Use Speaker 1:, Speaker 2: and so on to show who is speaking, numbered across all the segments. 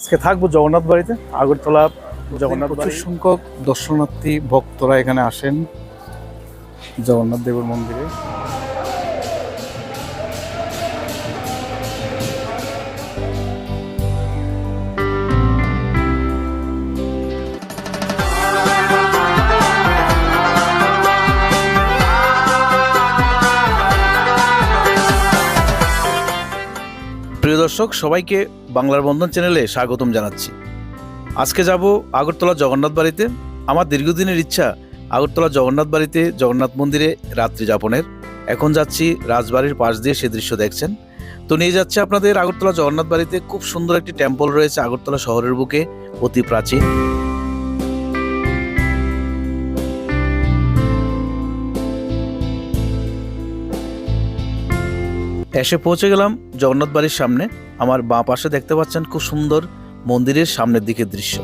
Speaker 1: আজকে থাকব জগন্নাথ বাড়িতে, আগরতলা জগন্নাথ
Speaker 2: প্রচুর সংখ্যক দর্শনার্থী, ভক্তরা এখানে আসেন জগন্নাথ দেবের মন্দিরে।
Speaker 3: প্রিয় দর্শক, সবাইকে বাংলার বন্ধন চ্যানেলে স্বাগতম জানাচ্ছি। আজকে যাব আগরতলা জগন্নাথ বাড়িতে। আমার দীর্ঘদিনের ইচ্ছা আগরতলা জগন্নাথ বাড়িতে, জগন্নাথ মন্দিরে রাত্রি যাপনের। এখন যাচ্ছি রাজবাড়ির পাশ দিয়ে সে দৃশ্য দেখছেন। তো নিয়ে যাচ্ছে আপনাদের আগরতলা জগন্নাথ বাড়িতে। খুব সুন্দর একটি টেম্পল রয়েছে আগরতলা শহরের বুকে, অতি প্রাচীন। এসে পৌঁছে গেলাম জগন্নাথ বাড়ির সামনে। আমার বাঁ পাশে দেখতে পাচ্ছেন খুব সুন্দর মন্দিরের সামনের দিকের দৃশ্য।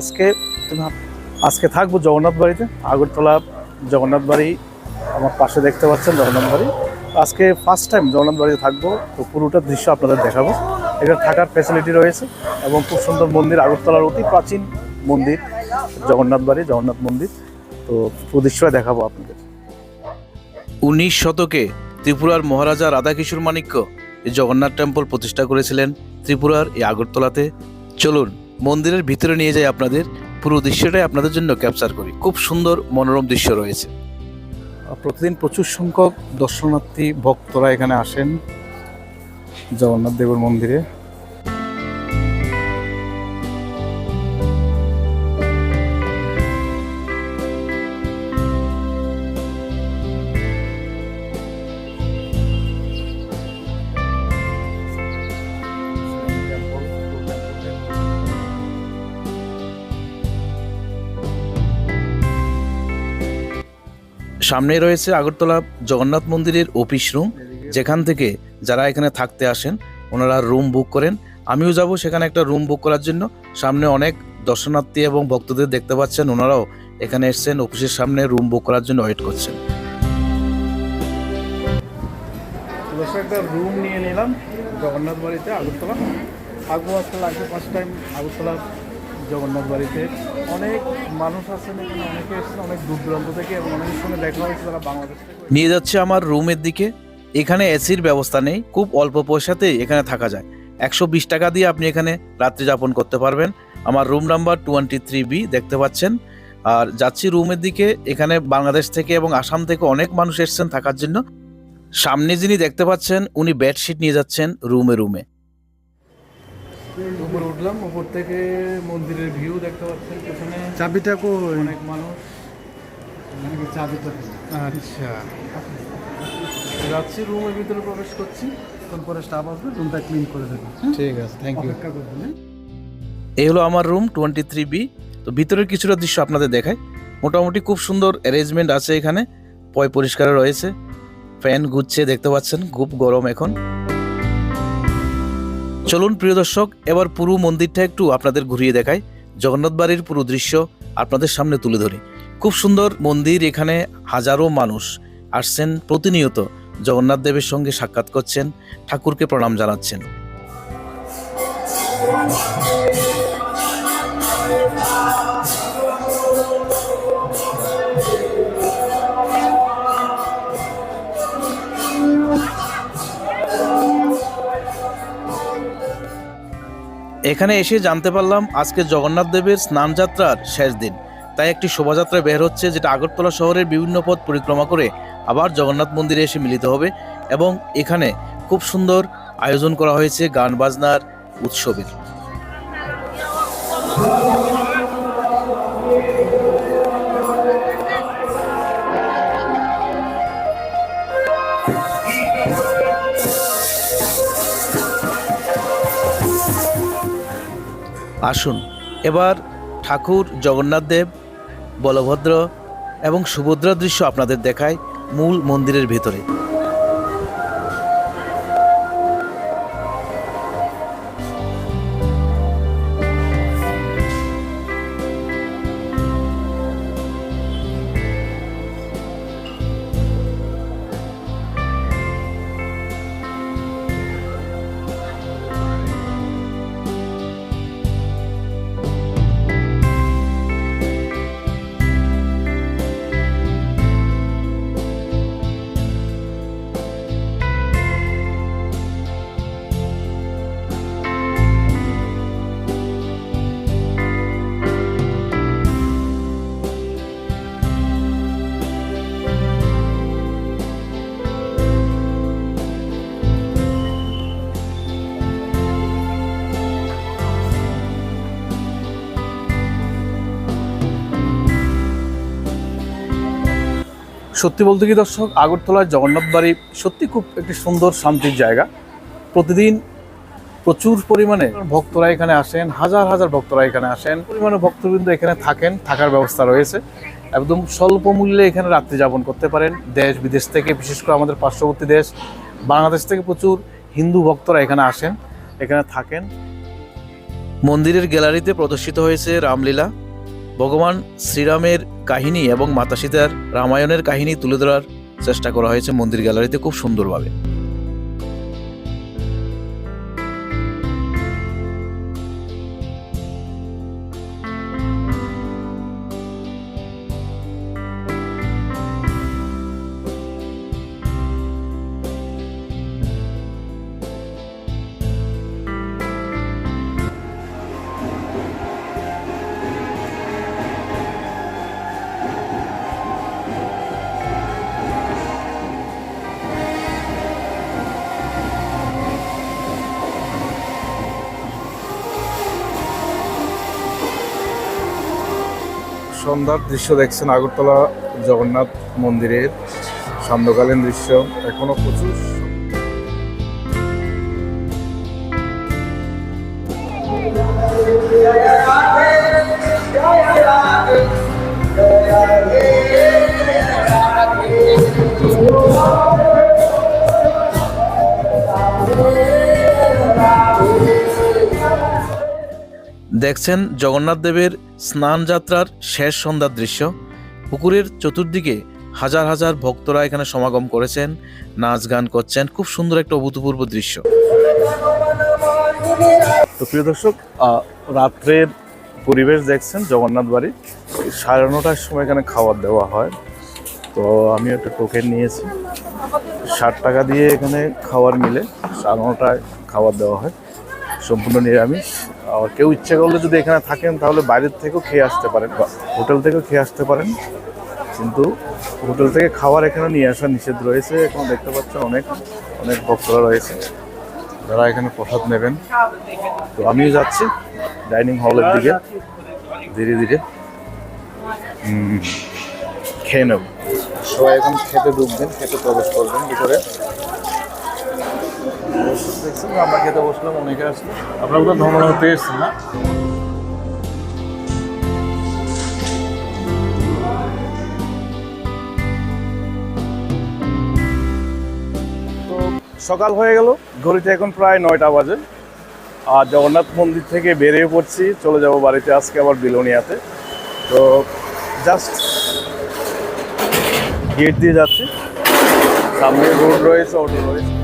Speaker 1: আজকে আজকে থাকব জগন্নাথ বাড়িতে। আগরতলা জগন্নাথ বাড়ি আমার পাশে দেখতে পাচ্ছেন জগন্নাথ বাড়ি। আজকে ফার্স্ট টাইম জগন্নাথ বাড়িতে থাকব, তো পুরোটা দৃশ্য আপনাদের দেখাবো। এখানে থাকার ফ্যাসিলিটি রয়েছে এবং খুব সুন্দর মন্দির, আগরতলার অতি প্রাচীন মন্দির, জগন্নাথ বাড়ি, জগন্নাথ মন্দির। তো দৃশ্যটা দেখাবো আপনাদের।
Speaker 3: উনিশ শতকে ত্রিপুরার মহারাজা রাধাকিশোর মাণিক্য এই জগন্নাথ টেম্পল প্রতিষ্ঠা করেছিলেন ত্রিপুরার এই আগরতলাতে। চলুন, মন্দিরের ভিতরে নিয়ে যাই আপনাদের। পুরো দৃশ্যটাই আপনাদের জন্য ক্যাপচার করি। খুব সুন্দর মনোরম দৃশ্য রয়েছে।
Speaker 2: প্রতিদিন প্রচুর সংখ্যক দর্শনার্থী, ভক্তরা এখানে আসেন জগন্নাথ দেবের মন্দিরে।
Speaker 3: সামনেই রয়েছে আগরতলা জগন্নাথ মন্দিরের অফিস রুম যেখান থেকে যারা এখানে থাকতে আসেন, ওনারা রুম বুক করেন। আমিও যাব, সেখানে একটা রুম বুক করার জন্য। সামনে অনেক দর্শনার্থী এবং ভক্তদের দেখতে পাচ্ছেন, ওনারাও এখানে এসেছেন অফিসের সামনে রুম বুক করার জন্য ওয়েট করছেন।
Speaker 1: একটা রুম নিয়ে নিলাম জগন্নাথ বাড়িতে আগরতলা আজকে লাগবে ফার্স্ট টাইম আগরতলা জগন্নাথ বাড়িতে। অনেক মানুষ আছেন অনেকে এসেছেন, অনেক দূর দূরান্ত থেকে এবং অনেকের সঙ্গে দেখা হয়েছে তারা বাংলাদেশ
Speaker 3: নিয়ে যাচ্ছে আমার রুমের দিকে। এখানে এসির ব্যবস্থা নেই, খুব অল্প পয়সাতেই এখানে থাকা যায়। একশো বিশ টাকা দিয়ে আপনি এখানে রাত্রি যাপন করতে পারবেন। আমার room number twenty three B, দেখতে পাচ্ছেন। আর যাচ্ছি রুমের দিকে, এখানে বাংলাদেশ থেকে এবং আসাম থেকে অনেক মানুষ এসেছেন থাকার জন্য। সামনে যিনি দেখতে পাচ্ছেন, উনি বেডশিট নিয়ে যাচ্ছেন রুমে রুমে।
Speaker 1: উপরে উঠলাম উপর থেকে মন্দিরের ভিউ দেখতে পাচ্ছেন পেছনে
Speaker 2: চাবিটা কই?
Speaker 1: অনেক মানুষ। চাবিটা
Speaker 2: আচ্ছা।
Speaker 1: যাচ্ছি রুমের ভিতরে প্রবেশ করছি। তখন পরে স্টাফ আসবে রুমটা ক্লিন করে দেবে।
Speaker 2: ঠিক আছে থ্যাংক ইউ
Speaker 1: হ্যাঁ?
Speaker 3: এই হলো আমার রুম টোয়েন্টি থ্রি বি তো ভিতরের কিছুটা দৃশ্য আপনাদের দেখায় মোটামুটি খুব সুন্দর অ্যারেঞ্জমেন্ট আছে এখানে। পয় পরিষ্কার রয়েছে। ফ্যান ঘুরছে দেখতে পাচ্ছেন খুব গরম এখন। চলুন প্রিয় দর্শক, এবার পুরো মন্দিরটা একটু আপনাদের ঘুরিয়ে দেখায় জগন্নাথ বাড়ির পুরো দৃশ্য আপনাদের সামনে তুলে ধরি। খুব সুন্দর মন্দির, এখানে হাজারো মানুষ আসছেন প্রতিনিয়ত। জগন্নাথ দেবের সঙ্গে সাক্ষাৎ করছেন, ঠাকুরকে প্রণাম জানাচ্ছেন। এখানে এসে জানতে পারলাম আজকে জগন্নাথ দেবের স্নান যাত্রার শেষ দিন। তাই একটি শোভাযাত্রা বের হচ্ছে যেটা আগরতলা শহরের বিভিন্ন পথ পরিক্রমা করে আবার জগন্নাথ মন্দিরে এসে মিলিত হবে এবং এখানে খুব সুন্দর আয়োজন করা হয়েছে গান বাজনার উৎসবের। আসুন। এবার ঠাকুর জগন্নাথ দেব বলভদ্র এবং সুভদ্রা দৃশ্য আপনাদের দেখায় মূল মন্দিরের ভেতরে। সত্যি বলতে কি দর্শক, আগরতলার জগন্নাথ বাড়ি সত্যি খুব একটি সুন্দর শান্তির জায়গা। প্রতিদিন প্রচুর পরিমাণে ভক্তরা এখানে আসেন, হাজার হাজার ভক্তরা এখানে আসেন। পরিমাণে ভক্তবৃন্দ এখানে থাকেন, থাকার ব্যবস্থা রয়েছে। একদম স্বল্প মূল্যে এখানে রাত্রি যাপন করতে পারেন। দেশ, বিদেশ থেকে, বিশেষ করে আমাদের পার্শ্ববর্তী দেশ, বাংলাদেশ থেকে প্রচুর হিন্দু ভক্তরা এখানে আসেন, এখানে থাকেন।
Speaker 4: মন্দিরের গ্যালারিতে প্রদর্শিত হয়েছে রামলীলা। ভগবান শ্রীরামের কাহিনী এবং মাতা সীতার রামায়ণের কাহিনী তুলে ধরার চেষ্টা করা হয়েছে মন্দির গ্যালারিতে খুব সুন্দরভাবে।
Speaker 5: সন্ধ্যার দৃশ্য দেখছেন আগরতলা জগন্নাথ মন্দিরের সান্ধ্যকালীন দৃশ্য এখনও প্রচুর।
Speaker 4: দেখছেন জগন্নাথ দেবের স্নান যাত্রার শেষ সন্ধ্যার দৃশ্য। পুকুরের চতুর্দিকে হাজার হাজার ভক্তরা এখানে সমাগম করেছেন, নাচ গান করছেন, খুব সুন্দর একটা অভূতপূর্ব দৃশ্য।
Speaker 3: তো প্রিয় দর্শক রাত্রের পরিবেশ দেখছেন জগন্নাথ বাড়ি। সাড়ে নটার সময় এখানে খাবার দেওয়া হয়। তো আমি একটা টোকেন নিয়েছি। ষাট টাকা দিয়ে এখানে খাবার মিলে সাড়ে নটায় খাবার দেওয়া হয়। সম্পূর্ণ নিরামিষ। কেউ ইচ্ছে করলে যদি এখানে থাকেন, তাহলে বাইরের থেকেও খেয়ে আসতে পারেন বা হোটেল থেকেও খেয়ে আসতে পারেন। কিন্তু হোটেল থেকে খাবার এখানে নিয়ে আসা নিষেধ রয়েছে। এখন দেখতে পাচ্ছেন অনেক অনেক ভক্তরা রয়েছে। যারা এখানে প্রসাদ নেবেন। তো আমিও যাচ্ছি ডাইনিং হলের দিকে। ধীরে ধীরে। খেয়ে নেব। সবাই এখন খেতে ঢুকবেন খেতে প্রবেশ করবেন ভিতরে। আমরা খেতে বসলাম অনেকে আসলো আপনারা কোথাও ভ্রমণ হতে এসছেন না সকাল হয়ে গেল ঘড়িতে এখন প্রায় নয়টা বাজে। আর জগন্নাথ মন্দির থেকে বেরিয়ে পড়ছি, চলে যাব বাড়িতে, আজকে আবার বিলোনিয়াতে। তো জাস্ট গেট দিয়ে যাচ্ছি। সামনে রোড রয়েছে অটো রয়েছে।